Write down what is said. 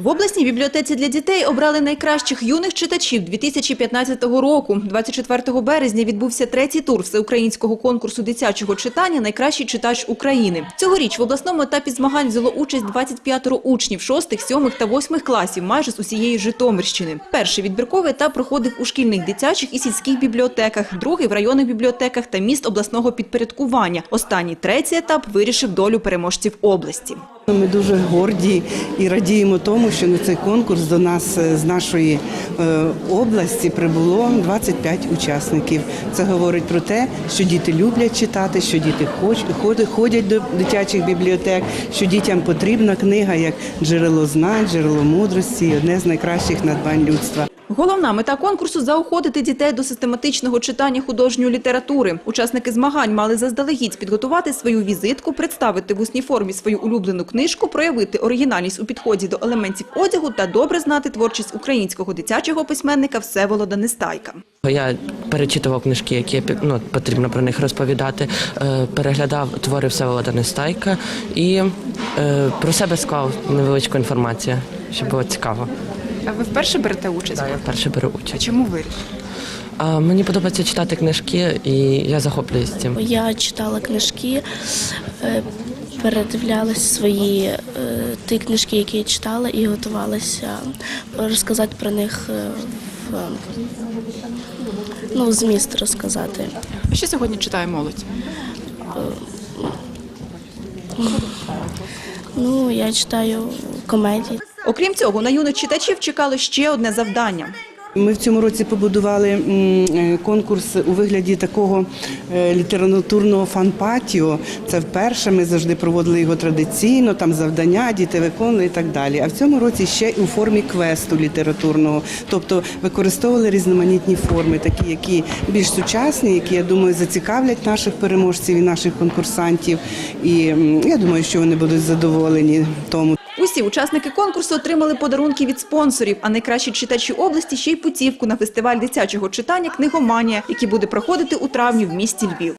В обласній бібліотеці для дітей обрали найкращих юних читачів 2015 року. 24 березня відбувся третій тур всеукраїнського конкурсу дитячого читання «Найкращий читач України». Цьогоріч в обласному етапі змагань взяло участь 25 учнів 6, 7 та 8 класів майже з усієї Житомирщини. Перший відбірковий етап проходив у шкільних, дитячих і сільських бібліотеках, другий в районних бібліотеках та міст обласного підпорядкування. Останній третій етап вирішив долю переможців області. Ми дуже горді і радіємо тому, що на цей конкурс до нас е, з нашої е, області прибуло 25 учасників. Це говорить про те, що діти люблять читати, що діти ходять до дитячих бібліотек, що дітям потрібна книга як джерело знань, джерело мудрості, одне з найкращих надбань людства. Головна мета конкурсу – заохотити дітей до систематичного читання художньої літератури. Учасники змагань мали заздалегідь підготувати свою візитку, представити в усній формі свою улюблену книжку, проявити оригінальність у підході до елементів одягу та добре знати творчість українського дитячого письменника Всеволода Нестайка. Я перечитував книжки, які ну, потрібно про них розповідати, е, переглядав твори Всеволода Нестайка і е, про себе склав невеличку інформацію, щоб було цікаво. А ви вперше берете участь? Так, Я вперше беру А участь. чому вирішили? А мені подобається читати книжки, і я захоплююсь цим. Я читала книжки, е, передивлялась свої е, ті книжки, які я читала, і готувалася розказати про них е, в ну, зміст розказати. А що сьогодні читає молодь? Ну, я читаю комедії. Окрім цього, на юних читачів чекало ще одне завдання. Ми в цьому році побудували е, конкурс у вигляді такого е, літературного фан-патіо. Це вперше ми завжди проводили його традиційно, там завдання, діти виконували і так далі. А в цьому році ще у формі квесту літературного, тобто використовували різноманітні форми, такі, які більш сучасні, які я думаю зацікавлять наших переможців і наших конкурсантів. І я думаю, що вони будуть задоволені тому. Усі учасники конкурсу отримали подарунки від спонсорів, а найкращі читачі області ще й путівку на фестиваль дитячого читання «Книгоманія», який буде проходити у травні в місті Львів.